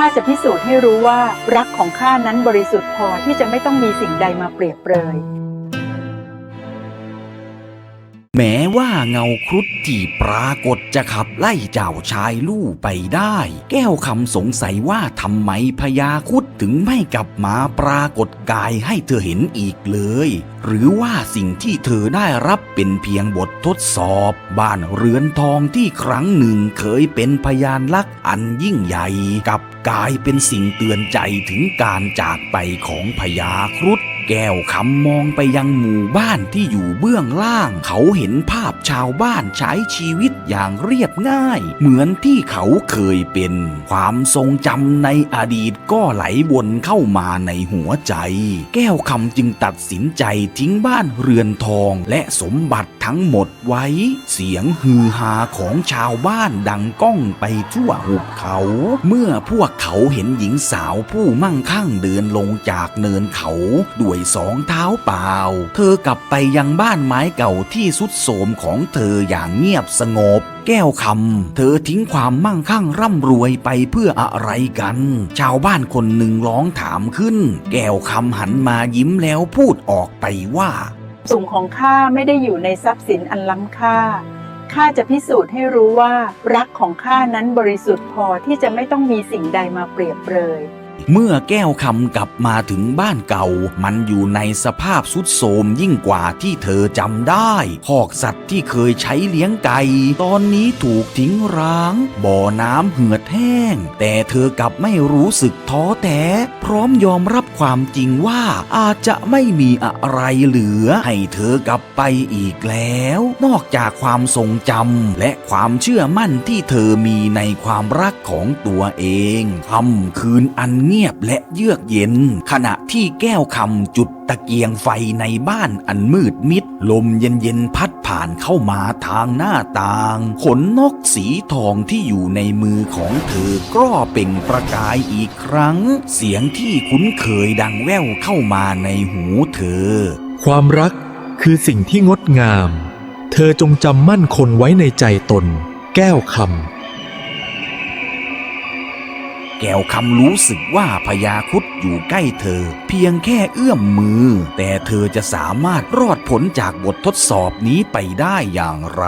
ข้าจะพิสูจน์ให้รู้ว่ารักของข้านั้นบริสุทธิ์พอที่จะไม่ต้องมีสิ่งใดมาเปรียบเปรย แม้ว่าเงาครุฑที่ปรากฏจะขับไล่เจ้าชายลู่ไปได้ แก้วคำสงสัยว่าทำไมพญาครุฑ ถึงไม่กลับมาปรากฏกายให้เธอเห็นอีกเลย หรือว่าสิ่งที่เธอได้รับเป็นเพียงบททดสอบ บ้านเรือนทองที่ครั้งหนึ่งเคยเป็นพยานลักษณ์อันยิ่งใหญ่กับกลายเป็นสิ่งเตือนใจถึงการจากไปของพญาครุฑ แก้วคำมองไปยังหมู่บ้านที่อยู่เบื้องล่าง เขาเห็นภาพชาวบ้านใช้ชีวิตอย่างเรียบง่าย เหมือนที่เขาเคยเป็น ความทรงจำในอดีตก็ไหลวนเข้ามาในหัวใจ แก้วคำจึงตัดสินใจทิ้งบ้านเรือนทองและสมบัติทั้งหมดไว้ เสียงฮือฮาของชาวบ้านดังก้องไปทั่วหุบเขา เมื่อพวกเขาเห็นหญิงสาวผู้มั่งคั่งเดินลงจากเนินเขาด้วยสองเท้าเปล่า เธอกลับไปยังบ้านไม้เก่าที่สุดโทรมของเธออย่างเงียบสงบ แก้วคำเธอทิ้งความมั่งคั่งร่ำรวยไปเพื่ออะไรกัน ชาวบ้านคนหนึ่งร้องถามขึ้น แก้วคำหันมายิ้มแล้วพูดออกไปว่าสุงของข้าไม่ได้อยู่ในทรัพย์สินอันล้ำค่าข้าจะพิสูจน์ให้รู้ว่ารักของข้านั้นบริสุทธิ์พอที่จะไม่ต้องมีสิ่งใดมาเปรียบเปรย เมื่อแก้วคำกลับมาถึงบ้านเก่า มันอยู่ในสภาพสุดโทมยิ่งกว่าที่เธอจำได้หอกสัตว์ที่เคยใช้เลี้ยงไก่ ตอนนี้ถูกทิ้งร้าง บ่อน้ำเหือดแห้ง แต่เธอกลับไม่รู้สึกท้อแท้ พร้อมยอมรับความจริงว่าอาจจะไม่มีอะไรเหลือ ให้เธอกลับไปอีกแล้ว นอกจากความทรงจำและความเชื่อมั่นที่เธอมีในความรักของตัวเองค่ำคืนอันเงียบและเยือกเย็น ขณะที่แก้วคำจุดตะเกียงไฟในบ้านอันมืดมิด ลมเย็นๆพัดผ่านเข้ามาทางหน้าต่าง ขนนกสีทองที่อยู่ในมือของเธอก็เป่งประกายอีกครั้ง เสียงที่คุ้นเคยดังแว่วเข้ามาในหูเธอ ความรักคือสิ่งที่งดงาม เธอจงจำมั่นคงไว้ในใจตน แก้วคำ แก้วคำรู้สึกว่าพญาคุดอยู่ใกล้เธอ เพียงแค่เอื้อมมือ แต่เธอจะสามารถรอดผลจากบททดสอบนี้ไปได้อย่างไร